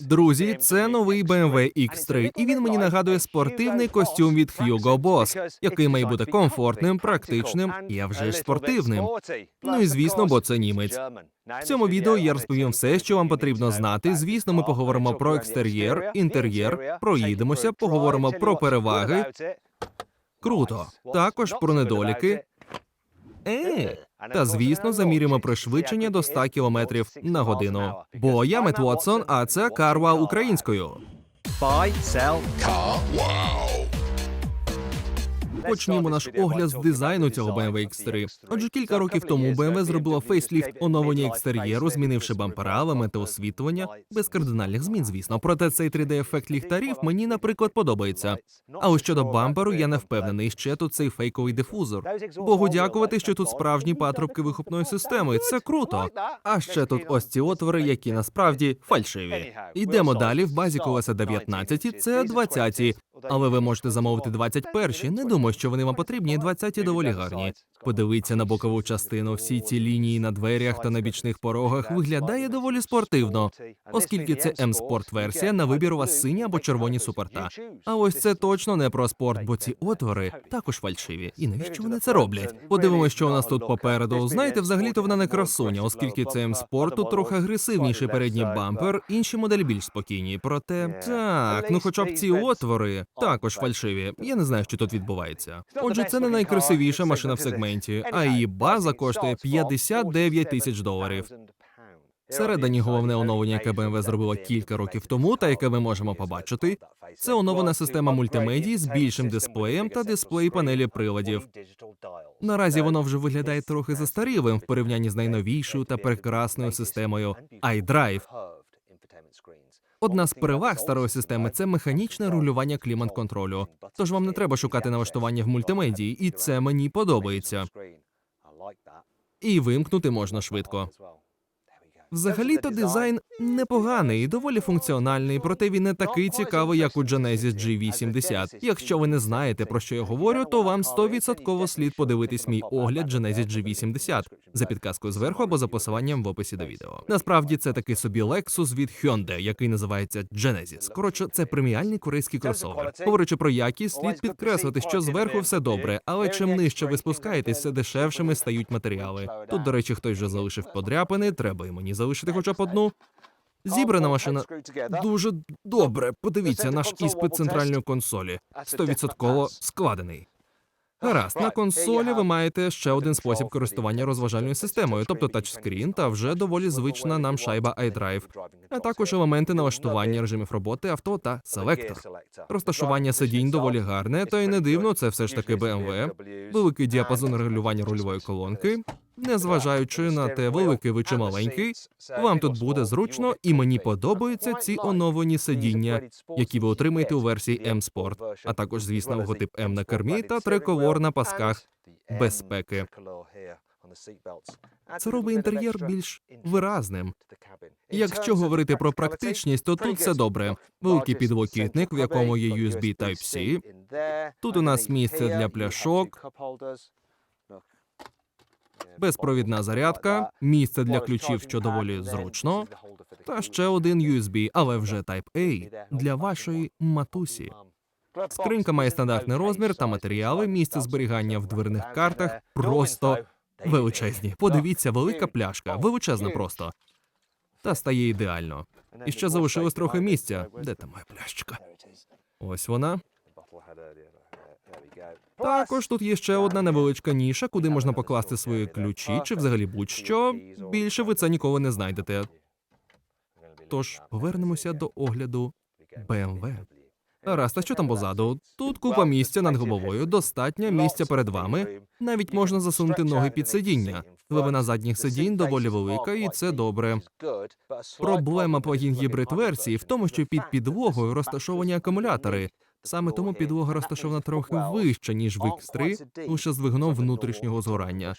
Друзі, це новий BMW X3, і він мені нагадує спортивний костюм від Hugo Boss, який має бути комфортним, практичним і а вже ж спортивним. Ну і звісно, бо це німець. В цьому відео я розповім все, що вам потрібно знати. Звісно, ми поговоримо про екстер'єр, інтер'єр, проїдемося, поговоримо про переваги. Круто. Також про недоліки. Е, та звісно, замірюємо пришвидшення до 100 км на годину. Бо я Мет Вотсон, а це Карва українською. Buy, sell. Почнімо наш огляд з дизайну цього BMW X3. Отже, кілька років тому BMW зробила фейсліфт оновлення екстер'єру, змінивши бампера, елементи освітлення, без кардинальних змін, звісно. Проте цей 3D-ефект ліхтарів мені, наприклад, подобається. А ось щодо бамперу, я не впевнений. Ще тут цей фейковий дифузор. Богу дякувати, що тут справжні патрубки вихопної системи. Це круто. А ще тут ось ці отвори, які насправді фальшиві. Йдемо далі. В базі колеса 19, це 20, але ви можете замовити 21. Не думаю, що вони вам потрібні. 20 доволі гарні. Подивіться на бокову частину. Всі ці лінії на дверях та на бічних порогах виглядає доволі спортивно, оскільки це М-спорт версія. На вибір у вас сині або червоні суперта. А ось це точно не про спорт, бо ці отвори також фальшиві. І навіщо вони це роблять? Подивимося, що у нас тут попереду. Знаєте, взагалі-то вона не красуня, оскільки це М-спорт, тут трохи агресивніший передній бампер, інші моделі більш спокійні. Проте так, ну хоча б ці отвори також фальшиві. Я не знаю, що тут відбувається. Отже, це не найкрасивіша машина в сегменті, а її база коштує 59 тисяч доларів. Всередині головне оновлення, яке BMW зробило кілька років тому, та яке ми можемо побачити, це оновлена система мультимедії з більшим дисплеєм та дисплей панелі приладів. Наразі воно вже виглядає трохи застарілим в порівнянні з найновішою та прекрасною системою iDrive. Одна з переваг старої системи це механічне регулювання клімат-контролю. Тож вам не треба шукати налаштування в мультимедії, і це мені подобається. І вимкнути можна швидко. Взагалі-то дизайн непоганий і доволі функціональний, проте він не такий цікавий, як у Genesis G80. Якщо ви не знаєте про що я говорю, то вам 100% слід подивитись мій огляд Genesis G80 за підказкою зверху або за посиланням в описі до відео. Насправді це такий собі Lexus від Hyundai, який називається Genesis. Коротше, це преміальний корейський кросовер. Говорячи про якість, слід підкреслити, що зверху все добре, але чим нижче ви спускаєтесь, все дешевшими стають матеріали. Тут, до речі, хтось вже залишив подряпини, треба і мені залишити хоча б одну. Зібрана машина дуже добре. Подивіться наш іспит центральної консолі. Стовідсотково складений. Гаразд, на консолі ви маєте ще один спосіб користування розважальною системою, тобто тачскрін та вже доволі звична нам шайба iDrive, а також елементи налаштування режимів роботи авто та селектор. Розташування сидінь доволі гарне, то й не дивно, це все ж таки BMW. Великий діапазон регулювання рульової колонки. Незважаючи на те, великий ви чи маленький, вам тут буде зручно, і мені подобаються ці оновлені сидіння, які ви отримаєте у версії M Sport, а також, звісно, логотип М на кермі та триколор на пасках безпеки. Це робить інтер'єр більш виразним. Якщо говорити про практичність, то тут все добре. Великий підлокітник, в якому є USB Type-C. Тут у нас місце для пляшок, безпровідна зарядка, місце для ключів, що доволі зручно, та ще один USB, але вже Type-A для вашої матусі. Скринька має стандартний розмір та матеріали, місце зберігання в дверних картах просто величезні. Подивіться, велика пляшка, величезна просто. Та стає ідеально. І ще залишилось трохи місця. Де та моя пляшечка? Ось вона. Також тут є ще одна невеличка ніша, куди можна покласти свої ключі чи взагалі будь-що. Більше ви це ніколи не знайдете. Тож повернемося до огляду BMW. Гаразд, а що там позаду? Тут купа місця над головою, достатньо місця перед вами. Навіть можна засунути ноги під сидіння. Глибина задніх сидінь доволі велика, і це добре. Проблема плагін гібрид версії в тому, що під підлогою розташовані акумулятори. Саме тому підлога розташована трохи вище, ніж в X3, лише з двигуном внутрішнього згорання.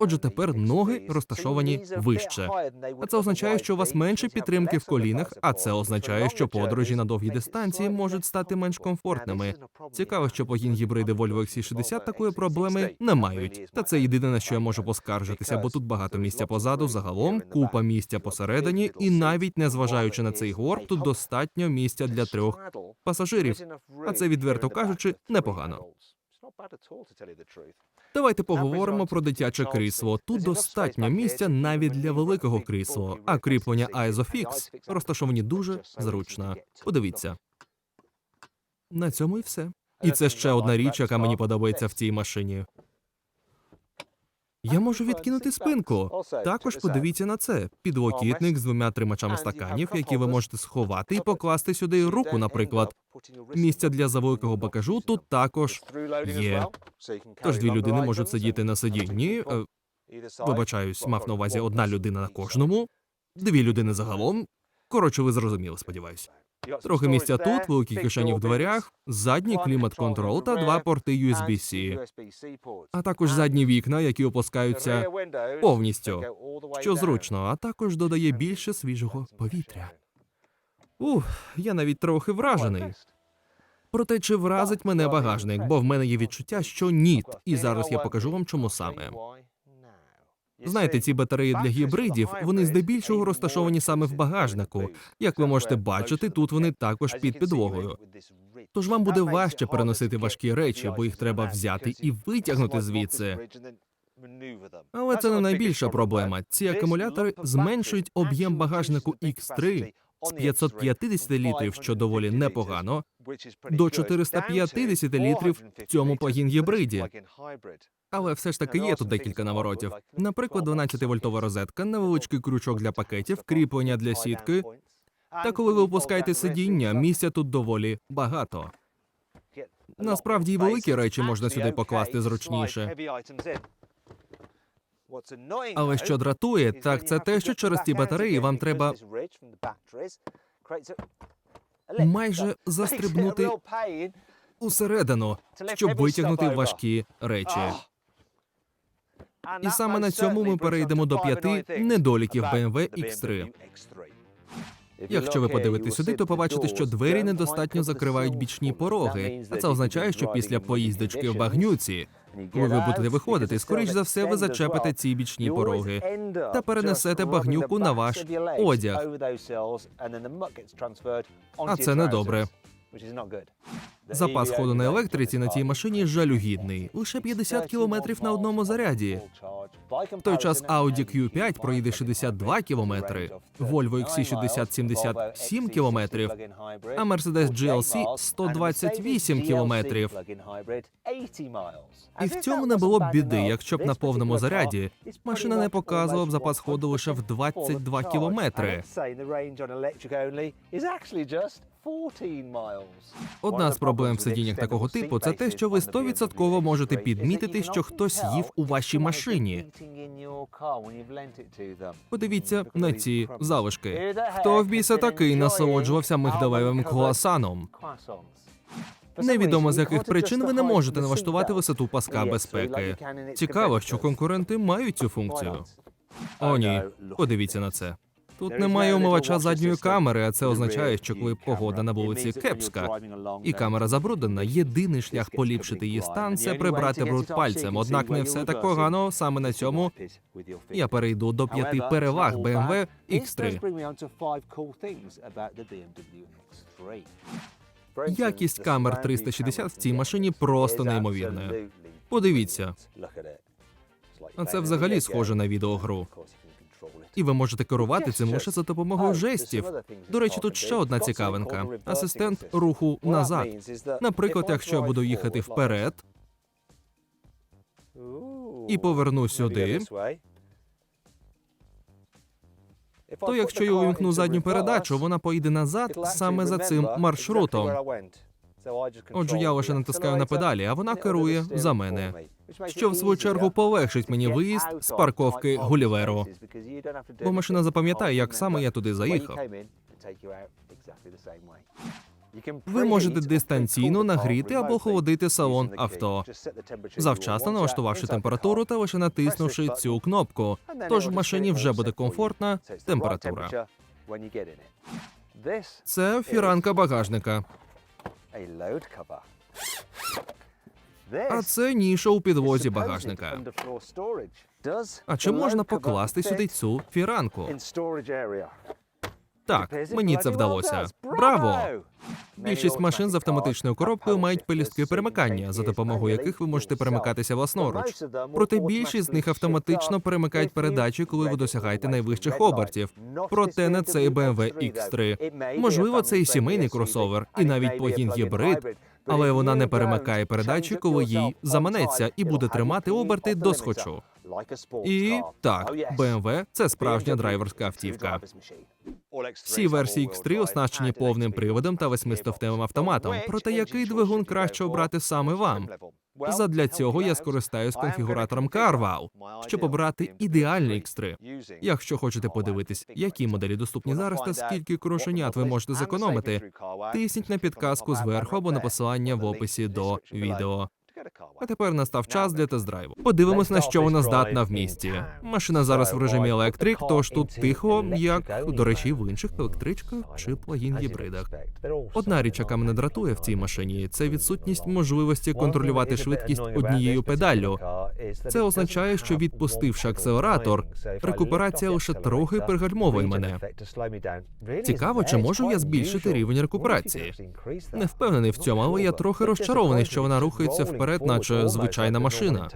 Отже, тепер ноги розташовані вище. А це означає, що у вас менше підтримки в колінах, а це означає, що подорожі на довгі дистанції можуть стати менш комфортними. Цікаво, що погін гібриди Volvo XC60 такої проблеми не мають. Та це єдине на що я можу поскаржитися, бо тут багато місця позаду, загалом купа місця посередині, і навіть незважаючи на цей горб, тут достатньо місця для трьох пасажирів. А це відверто кажучи непогано. Давайте поговоримо про дитяче крісло. Тут достатньо місця навіть для великого крісла, а кріплення Isofix розташовані дуже зручно. Подивіться. На цьому і все. І це ще одна річ, яка мені подобається в цій машині. Я можу відкинути спинку. Також подивіться на це: підлокітник з двома тримачами стаканів, які ви можете сховати і покласти сюди руку, наприклад. Місця для завеликого багажу тут також є. Тож дві людини можуть сидіти на сидінні. е, Вибачаюсь, мав на увазі одна людина на кожному, дві людини загалом. Коротше, ви зрозуміли, сподіваюсь. Трохи місця тут, великі кишені в дверях, задній клімат-контрол та два порти USB-C, а також задні вікна, які опускаються повністю, що зручно, а також додає більше свіжого повітря. Ух, я навіть трохи вражений. Проте чи вразить мене багажник, бо в мене є відчуття, що ні. І зараз я покажу вам, чому саме. Знаєте, ці батареї для гібридів вони здебільшого розташовані саме в багажнику. Як ви можете бачити, тут вони також під підлогою. Тож вам буде важче переносити важкі речі, бо їх треба взяти і витягнути звідси. Але це не найбільша проблема. Ці акумулятори зменшують об'єм багажнику X3 з 550 літрів, що доволі непогано, до 450 літрів в цьому плагін гібриді. Але все ж таки є тут декілька наворотів. Наприклад, 12-вольтова розетка, невеличкий крючок для пакетів, кріплення для сітки. Та коли ви опускаєте сидіння, місця тут доволі багато. Насправді, і великі речі можна сюди покласти зручніше. Але що дратує, так це те, що через ці батареї вам треба майже застрибнути усередину, щоб витягнути важкі речі. І саме на цьому ми перейдемо до п'яти недоліків BMW X3. Якщо ви подивитесь сюди, то побачите, що двері недостатньо закривають бічні пороги. А це означає, що після поїздочки в багнюці, коли ви будете виходити, скоріш за все, ви зачепите ці бічні пороги та перенесете багнюку на ваш одяг. А це недобре. Запас ходу на електриці на цій машині жалюгідний, лише 50 кілометрів на одному заряді. В той час Audi Q5 проїде 62 кілометри, Volvo XC60 77 кілометрів, а Mercedes GLC 128 кілометрів. І в цьому не було б біди, якщо б на повному заряді машина не показувала б запас ходу лише в 22 кілометри. Одна з проблем в сидіннях такого типу це те, що ви стовідсотково можете підмітити, що хтось їв у вашій машині. Подивіться на ці залишки. Хто в біса такий насолоджувався мигдалевим круасаном? Невідомо з яких причин ви не можете налаштувати висоту паска безпеки. Цікаво, що конкуренти мають цю функцію. О, ні, подивіться на це. Тут немає умивача задньої камери, а це означає, що коли погода на вулиці кепська і камера забруднена, єдиний шлях поліпшити її стан це прибрати бруд пальцем. Однак не все так погано. Саме на цьому я перейду до п'яти переваг BMW X3. Якість камер 360 в цій машині просто неймовірна. Подивіться, А це взагалі схоже на відеогру. І ви можете керувати цим лише за допомогою жестів. До речі, тут ще одна цікавинка: асистент руху назад. Наприклад, якщо я буду їхати вперед і поверну сюди, то якщо я увімкну задню передачу, вона поїде назад саме за цим маршрутом. Отже, я лише натискаю на педалі, а вона керує за мене. Що в свою чергу полегшить мені виїзд з парковки Гуліверу. Бо машина запам'ятає, як саме я туди заїхав. Ви можете дистанційно нагріти або охолодити салон авто, завчасно налаштувавши температуру та лише натиснувши цю кнопку. Тож в машині вже буде комфортна температура. Це фіранка багажника, а це ніша у підвозі багажника. А чи можна покласти сюди цю фіранку? Так, мені це вдалося. Браво! Більшість машин з автоматичною коробкою мають пелюстки перемикання, за допомогою яких ви можете перемикатися власноруч. Проте більшість з них автоматично перемикають передачі, коли ви досягаєте найвищих обертів. Проте не цей BMW X3. Можливо, це і сімейний кросовер, і навіть плагін гібрид, але вона не перемикає передачі, коли їй заманеться, і буде тримати оберти до схочу. І так, BMW – це справжня драйверська автівка. Всі версії X3 оснащені повним приводом та восьмистовтевим автоматом. Проте який двигун краще обрати саме вам? Задля цього я скористаюсь конфігуратором CarWow, щоб обрати ідеальний X3. Якщо хочете подивитись, які моделі доступні зараз та скільки крошенят ви можете зекономити, тисніть на підказку зверху або на посилання в описі до відео. А тепер настав час для тест-драйву. Подивимось, на що вона здатна в місті. Машина зараз в режимі електрик, тож тут тихо, як до речі, в інших електричках чи плагін гібридах. Одна річ, яка мене дратує в цій машині, це відсутність можливості контролювати швидкість однією педаллю. Це означає, що відпустивши акселератор, рекуперація лише трохи пригальмовує мене. Цікаво, чи можу я збільшити рівень рекуперації? Не впевнений в цьому, але я трохи розчарований, що вона рухається вперед, наче звичайна машина.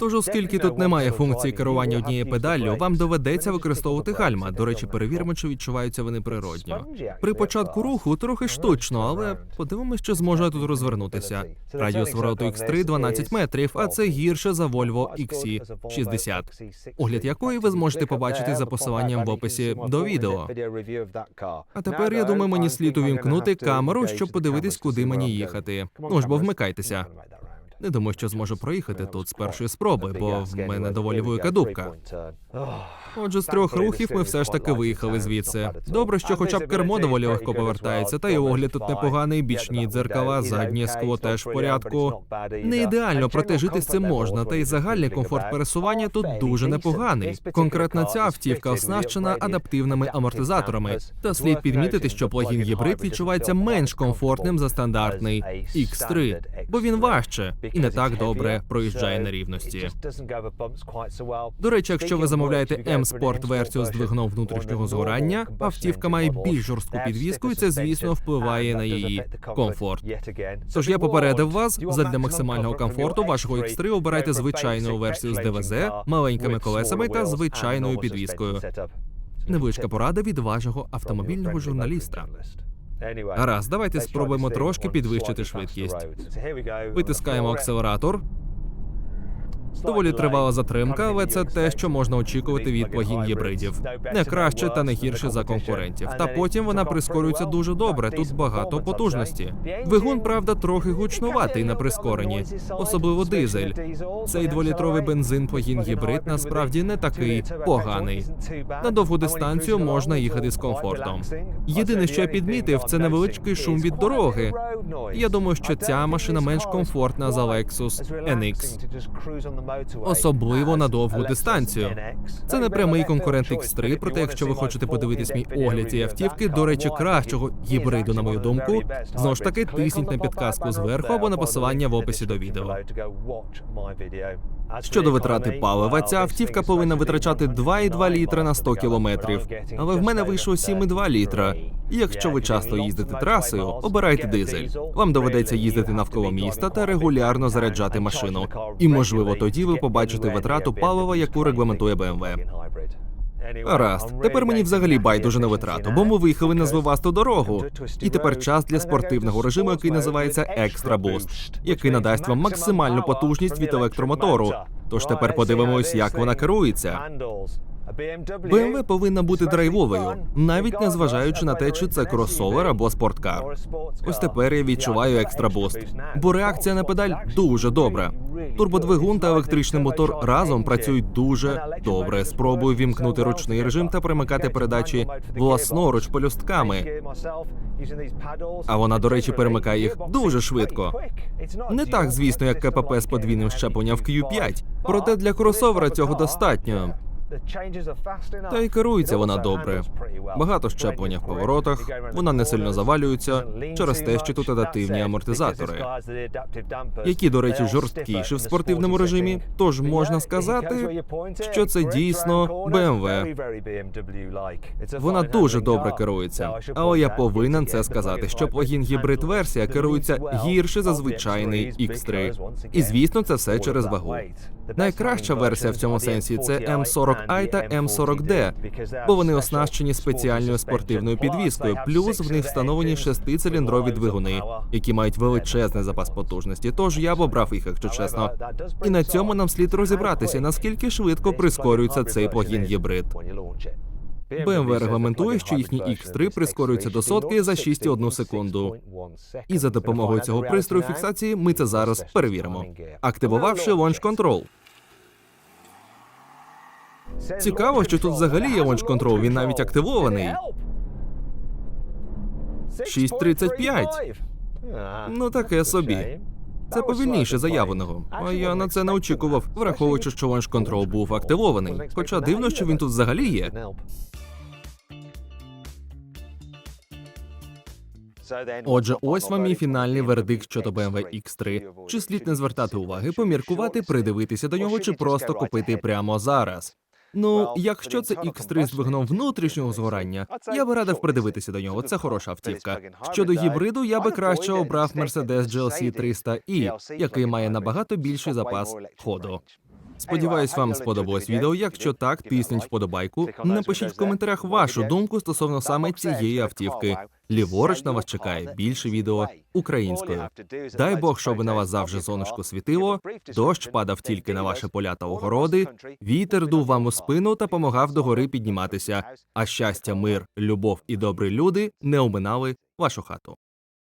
Тож, оскільки тут немає функції керування однією педаллю, вам доведеться використовувати гальма. До речі, перевіримо, чи відчуваються вони природньо. При початку руху трохи штучно, але подивимось, чи зможу я тут розвернутися. Радіус вороту X3 12 метрів, а це гірше за Volvo XC 60, огляд якої ви зможете побачити за посиланням в описі до відео. А тепер я думаю, мені слід увімкнути камеру, щоб подивитись, куди мені їхати. Ну ж бо вмикайтеся. Не думаю, що зможу проїхати тут з першої спроби, бо в мене доволі велика дубка. Отже, з трьох рухів ми все ж таки виїхали звідси. Добре, що хоча б кермо доволі легко повертається, та й огляд тут непоганий, бічні дзеркала, заднє скло теж в порядку. Не ідеально, проте жити з цим можна, та й загальний комфорт пересування тут дуже непоганий. Конкретно ця автівка оснащена адаптивними амортизаторами. Та слід підмітити, що плагін гібрид відчувається менш комфортним за стандартний X3, бо він важче і не так добре проїжджає на рівності. До речі, якщо ви замовляєте М-Sport версію з двигуном внутрішнього згорання, автівка має більш жорстку підвіску, і це, звісно, впливає на її комфорт. Тож я попередив вас, задля максимального комфорту вашого X3 обирайте звичайну версію з ДВЗ, маленькими колесами та звичайною підвіскою. Невеличка порада від вашого автомобільного журналіста. Гаразд, давайте спробуємо трошки підвищити швидкість. Витискаємо акселератор. Доволі тривала затримка, але це те, що можна очікувати від плагін гібридів. Не краще та не гірше за конкурентів. Та потім вона прискорюється дуже добре. Тут багато потужності. Двигун, правда, трохи гучнуватий на прискоренні, особливо дизель. Цей дволітровий бензин плагін гібрид насправді не такий поганий. На довгу дистанцію можна їхати з комфортом. Єдине, що я підмітив, це невеличкий шум від дороги. Я думаю, що ця машина менш комфортна за Lexus NX. Особливо на довгу дистанцію. Це не прямий конкурент X3, проте якщо ви хочете подивитись мій огляд цієї автівки, до речі, кращого гібриду, на мою думку, знову ж таки тисніть на підказку зверху або на посилання в описі до відео. Щодо витрати палива, ця автівка повинна витрачати 2,2 літра на 100 кілометрів. Але в мене вийшло 7,2 літра. І якщо ви часто їздите трасою, обирайте дизель. Вам доведеться їздити навколо міста та регулярно заряджати машину. І можливо тоді ви побачите витрату палива, яку регламентує BMW. Гаразд, тепер мені взагалі байдуже на витрату, бо ми виїхали на звивасту дорогу. І тепер час для спортивного режиму, який називається Extra Boost, який надасть вам максимальну потужність від електромотору. Тож тепер подивимось, як вона керується. BMW повинна бути драйвовою, навіть не зважаючи на те, чи це кросовер або спорткар. Ось тепер я відчуваю екстра буст, бо реакція на педаль дуже добра. Турбодвигун та електричний мотор разом працюють дуже добре. Спробую вімкнути ручний режим та примикати передачі власноруч полюстками. А вона, до речі, перемикає їх дуже швидко. Не так, звісно, як КПП з подвійним щепленням в Q5, проте для кросовера цього достатньо. Та й керується вона добре. Багато щеплення в поворотах, вона не сильно завалюється через те, що тут адаптивні амортизатори, які, до речі, жорсткіші в спортивному режимі. Тож можна сказати, що це дійсно BMW. Вона дуже добре керується. Але я повинен це сказати, що плагін гібрид версія керується гірше за звичайний X3. І звісно, це все через вагу. Найкраща версія в цьому сенсі це M40i та M40D, бо вони оснащені спеціальною спортивною підвіскою. Плюс в них встановлені шестициліндрові двигуни, які мають величезний запас потужності. Тож я б обрав їх, якщо чесно. І на цьому нам слід розібратися, наскільки швидко прискорюється цей плагін гібрид. BMW регламентує, що їхній X3 прискорюється до сотки за 6,1 секунду. І за допомогою цього пристрою фіксації ми це зараз перевіримо, активувавши Launch Control. Цікаво, що тут взагалі є Launch Control, він навіть активований. 6.35. Ну таке собі. Це повільніше заявленого. А я на це не очікував, враховуючи, що Launch Control був активований. Хоча дивно, що він тут взагалі є. Отже, ось вам і фінальний вердикт щодо BMW X3. Чи слід не звертати уваги, поміркувати, придивитися до нього, чи просто купити прямо зараз? Ну, якщо це X3 з двигуном внутрішнього згорання, я би радив придивитися до нього. Це хороша автівка. Щодо гібриду, я би краще обрав Mercedes GLC 300i, який має набагато більший запас ходу. Сподіваюсь, вам сподобалось відео. Якщо так, тисніть вподобайку. Напишіть в коментарях вашу думку стосовно саме цієї автівки. Ліворуч на вас чекає більше відео українською. Дай Бог, щоб на вас завжди сонечко світило, дощ падав тільки на ваші поля та огороди, вітер дув вам у спину та помагав догори підніматися. А щастя, мир, любов і добрі люди не оминали вашу хату.